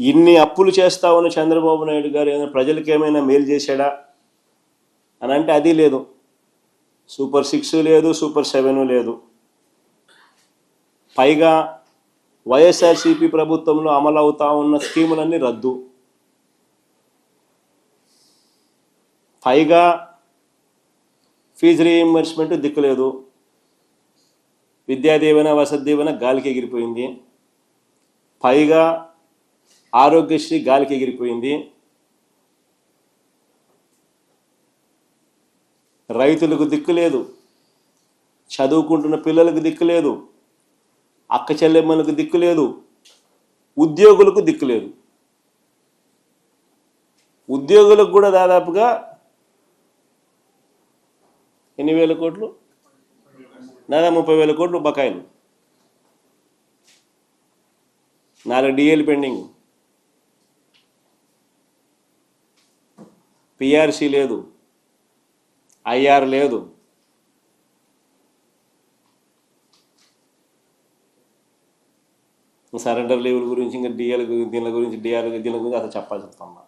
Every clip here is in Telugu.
ఇన్ని అప్పులు చేస్తా ఉన్న చంద్రబాబు నాయుడు గారు ఏమైనా ప్రజలకు ఏమైనా మేలు చేశాడా? అని అంటే అది లేదు. సూపర్ సిక్స్ లేదు సూపర్ సెవెన్ లేదు. పైగా వైఎస్ఆర్సీపీ ప్రభుత్వంలో అమలు అవుతా ఉన్న స్కీములన్నీ రద్దు. పైగా ఫీజు రీఎంబర్స్మెంట్ దిక్కులేదు. విద్యాదీవెన వసతి దీవెన గాలికి ఎగిరిపోయింది. పైగా ఆరోగ్యశ్రీ గాలికి ఎగిరిపోయింది. రైతులకు దిక్కు లేదు. చదువుకుంటున్న పిల్లలకు దిక్కు లేదు. అక్క చెల్లెమ్మలకు దిక్కు లేదు. ఉద్యోగులకు దిక్కు లేదు. ఉద్యోగులకు కూడా దాదాపుగా ఎన్ని వేల కోట్లు? దాదాపు ముప్పై వేల కోట్లు బకాయిలు. నాలుగు డిఏలు పెండింగ్. పిఆర్సీ లేదు. ఐఆర్ లేదు. సరెండర్ లీవుల గురించి ఇంకా డిఎల్ దీని గురించి డిఆర్ దీని గురించి అసలు చెప్పాల్సి వస్తుందా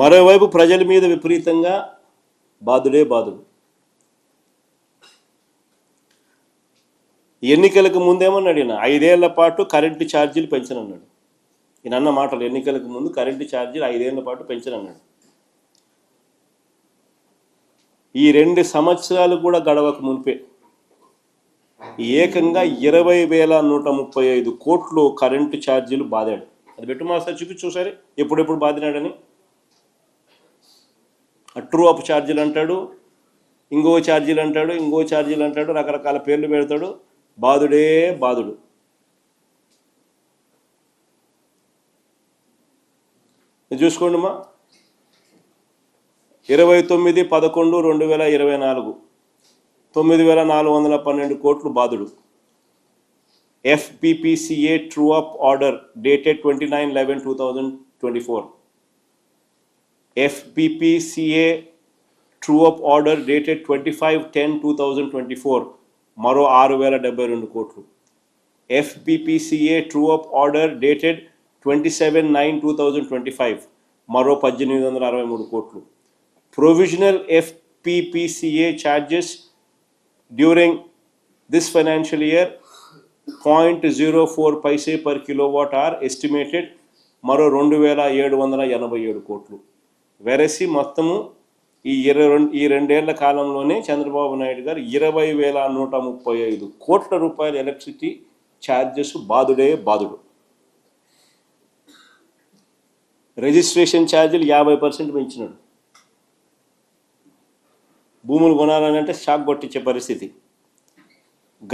మరోవైపు ప్రజల మీద విపరీతంగా బాధుడే బాధుడు. ఎన్నికలకు ముందేమన్నాడు ఈయన ఐదేళ్ళ పాటు కరెంటు ఛార్జీలు పెంచనన్నాడు. ఈయన అన్న మాటలు ఎన్నికలకు ముందు కరెంటు ఛార్జీలు ఐదేళ్ళ పాటు పెంచనన్నాడు. ఈ రెండు సంవత్సరాలు కూడా గడవక మునిపే. ఏకంగా ఇరవై వేల నూట ముప్పై ఐదు కోట్లు కరెంటు ఛార్జీలు బాదాడు. అది పెట్టు మాస్టర్ చూపించు చూసారి ఎప్పుడెప్పుడు బాదినాడని? ట్రూ అప్ ఛార్జీలు అంటాడు ఇంకో ఛార్జీలు అంటాడు ఇంకో ఛార్జీలు అంటాడు రకరకాల పేర్లు పెడతాడు. బాధుడే బాధుడు చూసుకోండి అమ్మా ఇరవై తొమ్మిది పదకొండు రెండు వేల ఇరవై నాలుగు. తొమ్మిది వేల నాలుగు వందల పన్నెండు కోట్లు బాధుడు. FPPCA true up order dated twenty nine eleven two thousand twenty four FPPCA true up order dated twenty five ten two thousand twenty four మరో ఆరు వేల డెబ్బై రెండు కోట్లు. FPPCA true up order dated twenty seven nine two thousand twenty five మరో పద్దెనిమిది వందల అరవై మూడు కోట్లు. Provisional FPPCA charges during this financial year point zero four paise per kilowatt hour estimated మరో రెండు వేల ఏడు వందల ఎనభై ఏడు కోట్లు. వెరసి మొత్తము ఈ ఇరవై రెండు ఈ రెండేళ్ళ కాలంలోనే చంద్రబాబు నాయుడు గారు ఇరవై వేల నూట ముప్పై ఐదు కోట్ల రూపాయల ఎలక్ట్రిసిటీ ఛార్జెస్ బాధుడే బాధుడు రిజిస్ట్రేషన్ ఛార్జీలు యాభై పర్సెంట్ పెంచినాడు. భూములు కొనాలని అంటే షాక్ కొట్టించే పరిస్థితి.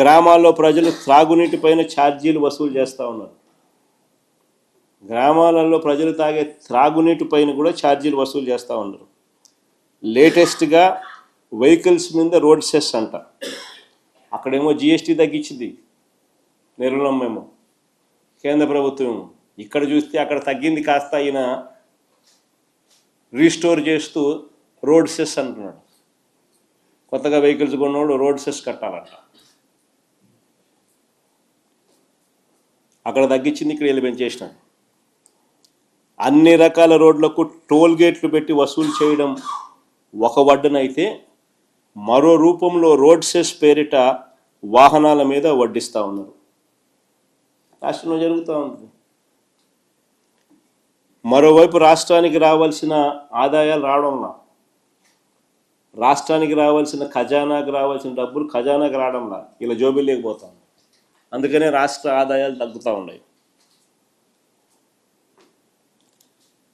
గ్రామాల్లో ప్రజలు త్రాగునీటి పైన ఛార్జీలు వసూలు చేస్తూ ఉన్నారు. గ్రామాలలో ప్రజలు తాగే త్రాగునీటి పైన కూడా ఛార్జీలు వసూలు చేస్తూ ఉన్నారు. లేటెస్ట్గా వెహికల్స్ మీద రోడ్ సెస్ అంట. అక్కడేమో జిఎస్టీ తగ్గించింది. నిర్మలమేమో కేంద్ర ప్రభుత్వం ఏమో. ఇక్కడ చూస్తే అక్కడ తగ్గింది కాస్త ఆయన రీస్టోర్ చేస్తూ రోడ్ సెస్ అంటున్నాడు. కొత్తగా వెహికల్స్ కొన్నవాడు రోడ్ సెస్ కట్టాలంట. అక్కడ తగ్గించింది ఇక్కడ వీళ్ళు పెంచేసినాడు అన్ని రకాల రోడ్లకు టోల్ గేట్లు పెట్టి వసూలు చేయడం ఒక వడ్డనైతే మరో రూపంలో రోడ్ సెస్ పేరిట వాహనాల మీద వడ్డిస్తూ ఉన్నారు. రాష్ట్రంలో జరుగుతూ ఉంటుంది మరోవైపు రాష్ట్రానికి రావాల్సిన ఆదాయాలు రావడంలా రాష్ట్రానికి రావాల్సిన ఖజానాకు రావాల్సిన డబ్బులు ఖజానాకు రావడంలా ఇలా జోబీ లేకపోతాం అందుకనే రాష్ట్ర ఆదాయాలు తగ్గుతూ ఉన్నాయి.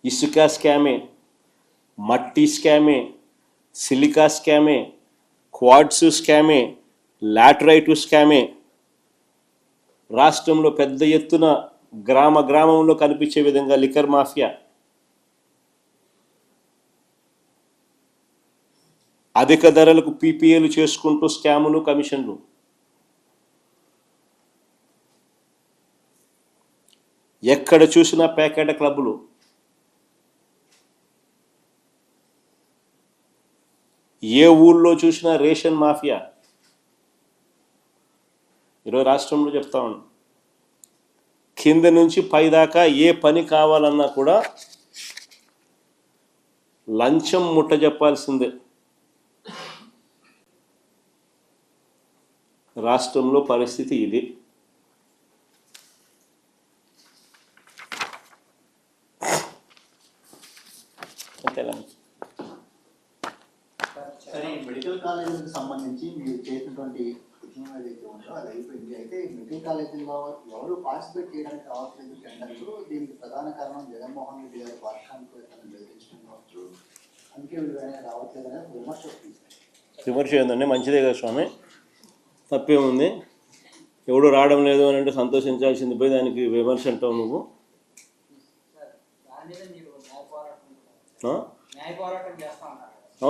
ఇసుక స్కామే మట్టి స్కామే సిలికా స్కామే క్వాడ్స్ స్కామే లాటరైట్ స్కామే రాష్ట్రంలో పెద్ద ఎత్తున గ్రామ గ్రామంలో కనిపించే విధంగా లిక్కర్ మాఫియా. అధిక ధరలకు పీపీఏలు చేసుకుంటూ స్కాములు కమిషన్లు. ఎక్కడ చూసినా ప్యాకెట్ క్లబ్బులు. ఏ ఊళ్ళో చూసినా రేషన్ మాఫియా. ఈరోజు రాష్ట్రంలో చెప్తా ఉన్నాను కింద నుంచి పై దాకా ఏ పని కావాలన్నా కూడా లంచం ముట్ట చెప్పాల్సిందే. రాష్ట్రంలో పరిస్థితి ఇది. మెడికల్ కాలేజీకి సంబంధించి మీరు చేసినటువంటి ఉద్యమం ఏదైతే ఉందో అది అయిపోయింది అయితే మెడికల్ ఎవరు పార్టిసిపేట్ చేయడానికి రావట్లేదు టెండర్లు దీనికి ప్రధాన కారణం జగన్మోహన్ రెడ్డి గారి పాఠశాలకు బెదిరించడం కావచ్చు అందుకే వీళ్ళు రావట్లేదు విమర్శ విమర్శ ఏందండి మంచిదే కదా స్వామి. తప్పేముంది? ఎవడు రావడం లేదు అని అంటే సంతోషించాల్సింది పోయి దానికి విమర్శ అంటావు నువ్వు.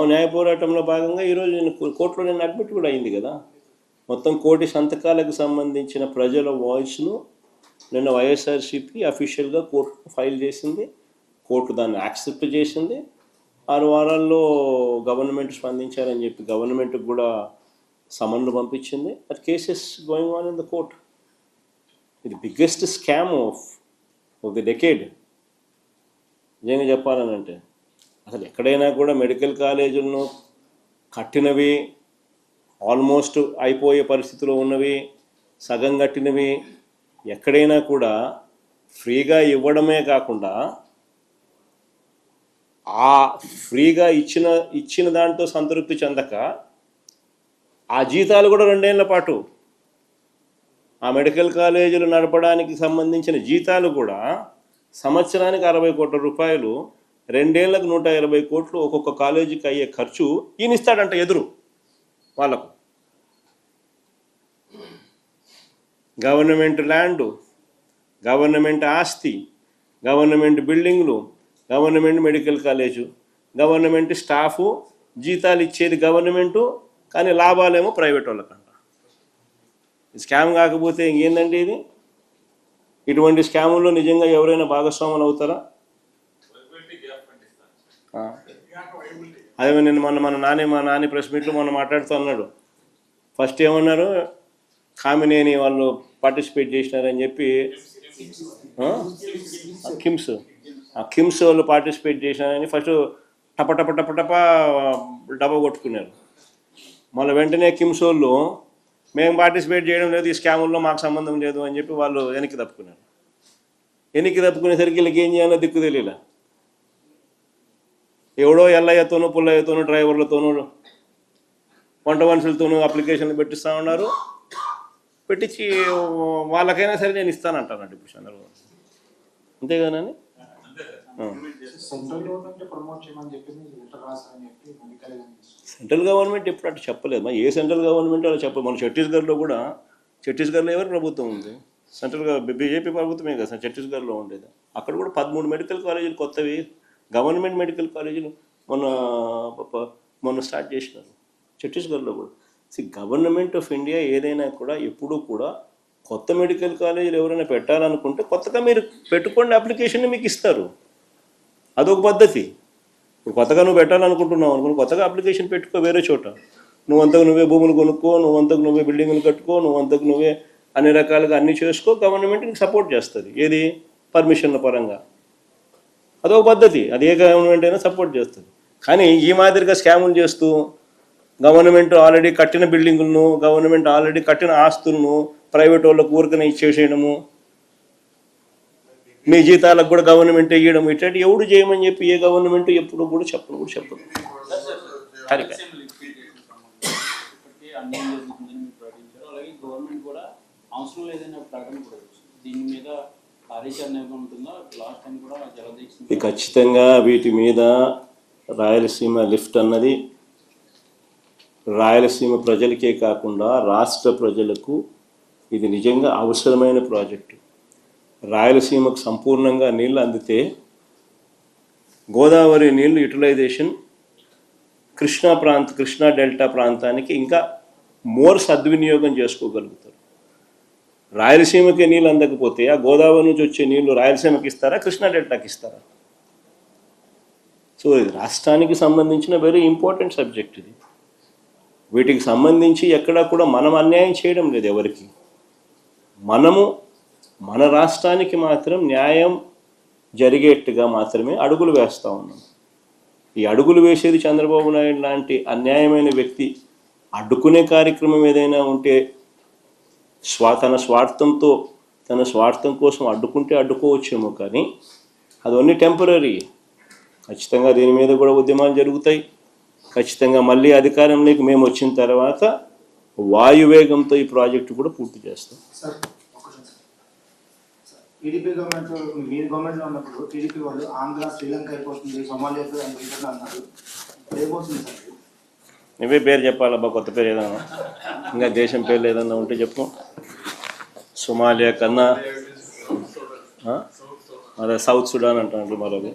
న్యాయ పోరాటంలో భాగంగా ఈరోజు నేను కోర్టులో నేను అడ్మిట్ కూడా అయింది కదా. మొత్తం కోటి సంతకాలకు సంబంధించిన ప్రజల వాయిస్ను నిన్న వైఎస్ఆర్సీపీ అఫీషియల్గా కోర్టు ఫైల్ చేసింది. కోర్టు దాన్ని యాక్సెప్ట్ చేసింది. ఆరు వారాల్లో గవర్నమెంట్ స్పందించారని చెప్పి గవర్నమెంట్కి కూడా సమన్లు పంపించింది. At cases going on in the court. ఇది biggest scam of of the decade. నిజంగా చెప్పాలని అంటే అసలు ఎక్కడైనా కూడా మెడికల్ కాలేజీలను కట్టినవి ఆల్మోస్ట్ అయిపోయే పరిస్థితిలో ఉన్నవి సగం కట్టినవి ఎక్కడైనా కూడా ఫ్రీగా ఇవ్వడమే కాకుండా ఆ ఫ్రీగా ఇచ్చిన ఇచ్చిన దాంతో సంతృప్తి చెందక ఆ జీతాలు కూడా రెండేళ్ళ పాటు ఆ మెడికల్ కాలేజీలు నడపడానికి సంబంధించిన జీతాలు కూడా సంవత్సరానికి అరవై కోట్ల రూపాయలు రెండేళ్ళకు నూట ఇరవై కోట్లు ఒక్కొక్క కాలేజీకి అయ్యే ఖర్చు ఈయనిస్తాడంట ఎదురు. వాళ్ళకు. గవర్నమెంట్ ల్యాండ్ గవర్నమెంట్ ఆస్తి గవర్నమెంట్ బిల్డింగ్లు government medical college government staff జీతాలు ఇచ్చేది గవర్నమెంటు కానీ లాభాలేమో ప్రైవేట్ వాళ్ళకంట. స్కామ్ కాకపోతే ఇంకేందండి ఇది? ఇటువంటి స్కాముల్లో నిజంగా ఎవరైనా భాగస్వాములు అవుతారా? అదే నేను మొన్న మన నాని మా నాని ప్రెస్ మీట్లో మొన్న మాట్లాడుతూ అన్నాడు. ఫస్ట్ ఏమన్నారు? కామినేని వాళ్ళు పార్టిసిపేట్ చేసినారని చెప్పి కిమ్స్ ఆ కిమ్స్ వాళ్ళు పార్టిసిపేట్ చేసినారని ఫస్ట్ టప టప టప టప డబ్బా కొట్టుకున్నారు. మళ్ళీ వెంటనే కిమ్స్ వాళ్ళు మేము పార్టిసిపేట్ చేయడం లేదు ఈ స్కాముల్లో మాకు సంబంధం లేదు అని చెప్పి వాళ్ళు వెనక్కి తప్పుకున్నారు. వెనక్కి తప్పుకునేసరికి వీళ్ళకి ఏం చేయాలో దిక్కు తెలియలే. ఎవడో ఎల్లయ్యతోనూ పుల్లయ్యతోనూ డ్రైవర్లతోనూ వంట మనుషులతోనూ అప్లికేషన్లు పెట్టిస్తూ ఉన్నారు పెట్టించి వాళ్ళకైనా సరే నేను ఇస్తానంటానండి ఇప్పుడు చంద్రబాబు అంతే కదండి సెంట్రల్ గవర్నమెంట్ ఎప్పుడు అటు చెప్పలేదు మరి ఏ సెంట్రల్ గవర్నమెంట్ అలా చెప్పదు మన ఛత్తీస్గఢ్లో కూడా ఛత్తీస్గఢ్లో ఎవరి ప్రభుత్వం ఉంది సెంట్రల్ బీజేపీ ప్రభుత్వమే కదా ఛత్తీస్గఢ్లో ఉండేది అక్కడ కూడా పదమూడు మెడికల్ కాలేజీలు కొత్తవి గవర్నమెంట్ మెడికల్ కాలేజీలు మొన్న మొన్న స్టార్ట్ చేసినారు. ఛత్తీస్గఢ్లో కూడా. సి గవర్నమెంట్ ఆఫ్ ఇండియా ఏదైనా కూడా ఎప్పుడూ కూడా కొత్త మెడికల్ కాలేజీలు ఎవరైనా పెట్టాలనుకుంటే కొత్తగా మీరు పెట్టుకోండి అప్లికేషన్ మీకు ఇస్తారు. అదొక పద్ధతి. ఇప్పుడు కొత్తగా నువ్వు పెట్టాలనుకుంటున్నావు అనుకుని కొత్తగా అప్లికేషన్ పెట్టుకో వేరే చోట. నువ్వు అంతకు నువ్వే భూములు కొనుక్కో నువ్వు అంతకు నువ్వే బిల్డింగ్లు కట్టుకో నువ్వు అంతకు నువ్వే అన్ని రకాలుగా అన్ని చేసుకో గవర్నమెంట్ నీకు సపోర్ట్ చేస్తుంది. ఏది? పర్మిషన్ల పరంగా. అదొక పద్ధతి. అది ఏ గవర్నమెంట్ అయినా సపోర్ట్ చేస్తుంది. కానీ ఈ మాదిరిగా స్కాములు చేస్తూ గవర్నమెంట్ ఆల్రెడీ కట్టిన బిల్డింగులను గవర్నమెంట్ ఆల్రెడీ కట్టిన ఆస్తులను ప్రైవేట్ వాళ్ళకు ఊరికనే ఇచ్చేసేయడము. మీ జీతాలకు కూడా గవర్నమెంట్ ఇవ్వడం ఇట్లాంటి ఎవడు చేయమని చెప్పి ఏ గవర్నమెంట్ ఎప్పుడు కూడా చెప్పను కూడా చెప్పదు గవర్నమెంట్ కూడా అవసరం లేదని ప్రకటన కూడా దీని మీద ఇది ఖచ్చితంగా వీటి మీద రాయలసీమ లిఫ్ట్ అన్నది రాయలసీమ ప్రజలకే కాకుండా రాష్ట్ర ప్రజలకు ఇది నిజంగా అవసరమైన ప్రాజెక్టు. రాయలసీమకు సంపూర్ణంగా నీళ్ళు అందితే గోదావరి నీళ్ళు యూటిలైజేషన్ కృష్ణా ప్రాంత కృష్ణా డెల్టా ప్రాంతానికి ఇంకా మోర్ సద్వినియోగం చేసుకోగలుగుతారు. రాయలసీమకి నీళ్ళు అందకపోతే ఆ గోదావరి నుంచి వచ్చే నీళ్ళు రాయలసీమకి ఇస్తారా కృష్ణా డెల్టాకి ఇస్తారా? సో ఇది రాష్ట్రానికి సంబంధించిన వెరీ ఇంపార్టెంట్ సబ్జెక్ట్ ఇది. వీటికి సంబంధించి ఎక్కడా కూడా మనం అన్యాయం చేయడం లేదు ఎవరికి. మనము మన రాష్ట్రానికి మాత్రం న్యాయం జరిగేట్టుగా మాత్రమే అడుగులు వేస్తూ ఉన్నాం. ఈ అడుగులు వేసేది చంద్రబాబు నాయుడు లాంటి అన్యాయమైన వ్యక్తి అడ్డుకునే కార్యక్రమం ఏదైనా ఉంటే స్వా తన స్వార్థంతో తన స్వార్థం కోసం అడ్డుకుంటే అడ్డుకోవచ్చేమో కానీ అదన్నీ టెంపరీ ఖచ్చితంగా దీని మీద కూడా ఉద్యమాలు జరుగుతాయి. ఖచ్చితంగా మళ్ళీ అధికారంలోకి మేము వచ్చిన తర్వాత వాయువేగంతో ఈ ప్రాజెక్టు కూడా పూర్తి చేస్తాం. టీడీపీ గవర్నమెంట్ మీరు గవర్నమెంట్లో ఉన్నప్పుడు టీడీపీ వాళ్ళు ఆంధ్ర శ్రీలంక అయిపోతుంది సోమాలియా అయిపోతుంది అన్నారు. ఇప్పుడు ఏమవుతుంది సార్. నువ్వే పేరు చెప్పాలబ్బా కొత్త పేరు ఏదైనా. ఇంకా దేశం పేర్లు ఏదైనా ఉంటే చెప్పు. సోమాలియా కన్నా అదే సౌత్ సుడాన్ అంటున్నట్లు మరొకటి